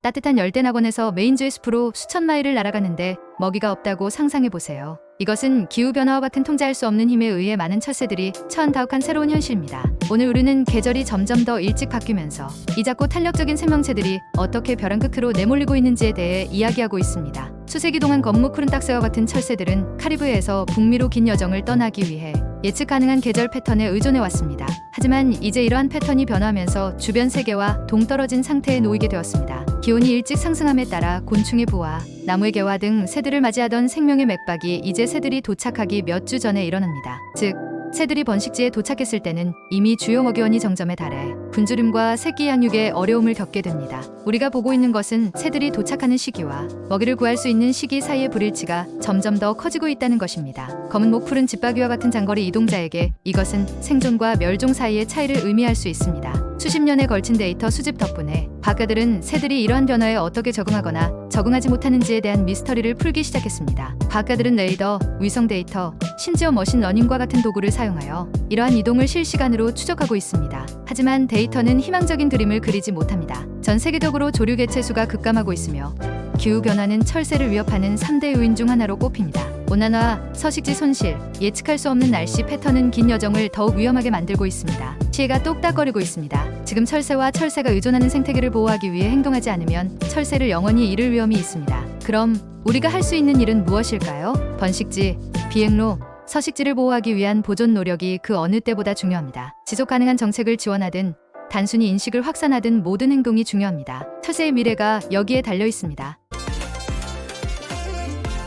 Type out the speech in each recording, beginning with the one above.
따뜻한 열대 낙원에서 메인주의 숲으로 수천 마일을 날아가는데 먹이가 없다고 상상해 보세요. 이것은 기후변화와 같은 통제할 수 없는 힘에 의해 많은 철새들이 가혹한 새로운 현실입니다. 오늘 우리는 계절이 점점 더 일찍 바뀌면서 이 작고 탄력적인 생명체들이 어떻게 벼랑 끝으로 내몰리고 있는지에 대해 이야기하고 있습니다. 수세기 동안 건무 푸른 딱새와 같은 철새들은 카리브해에서 북미로 긴 여정을 떠나기 위해 예측 가능한 계절 패턴에 의존해 왔습니다. 하지만 이제 이러한 패턴이 변화하면서 주변 세계와 동떨어진 상태에 놓이게 되었습니다. 기온이 일찍 상승함에 따라 곤충의 부화, 나무의 개화 등 새들을 맞이하던 생명의 맥박이 이제 새들이 도착하기 몇 주 전에 일어납니다. 즉, 새들이 번식지에 도착했을 때는 이미 주요 먹이원이 정점에 달해 굶주림과 새끼 양육에 어려움을 겪게 됩니다. 우리가 보고 있는 것은 새들이 도착하는 시기와 먹이를 구할 수 있는 시기 사이의 불일치가 점점 더 커지고 있다는 것입니다. 검은 목 푸른 집바귀와 같은 장거리 이동자에게 이것은 생존과 멸종 사이의 차이를 의미할 수 있습니다. 수십 년에 걸친 데이터 수집 덕분에 과학가들은 새들이 이러한 변화에 어떻게 적응하거나 적응하지 못하는지에 대한 미스터리를 풀기 시작했습니다. 과학가들은 레이더, 위성 데이터, 심지어 머신러닝과 같은 도구를 사용하여 이러한 이동을 실시간으로 추적하고 있습니다. 하지만 데이터는 희망적인 그림을 그리지 못합니다. 전 세계적으로 조류 개체 수가 급감하고 있으며 기후 변화는 철새를 위협하는 3대 요인 중 하나로 꼽힙니다. 온난화, 서식지 손실, 예측할 수 없는 날씨 패턴은 긴 여정을 더욱 위험하게 만들고 있습니다. 시해가 똑딱거리고 있습니다. 지금 철새와 철새가 의존하는 생태계를 보호하기 위해 행동하지 않으면 철새를 영원히 잃을 위험이 있습니다. 그럼 우리가 할 수 있는 일은 무엇일까요? 번식지, 비행로, 서식지를 보호하기 위한 보존 노력이 그 어느 때보다 중요합니다. 지속 가능한 정책을 지원하든 단순히 인식을 확산하든 모든 행동이 중요합니다. 철새의 미래가 여기에 달려 있습니다.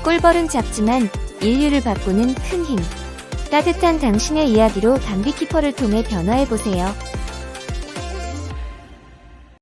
꿀벌은 작지만 인류를 바꾸는 큰 힘. 따뜻한 당신의 이야기로 담비키퍼를 통해 변화해보세요.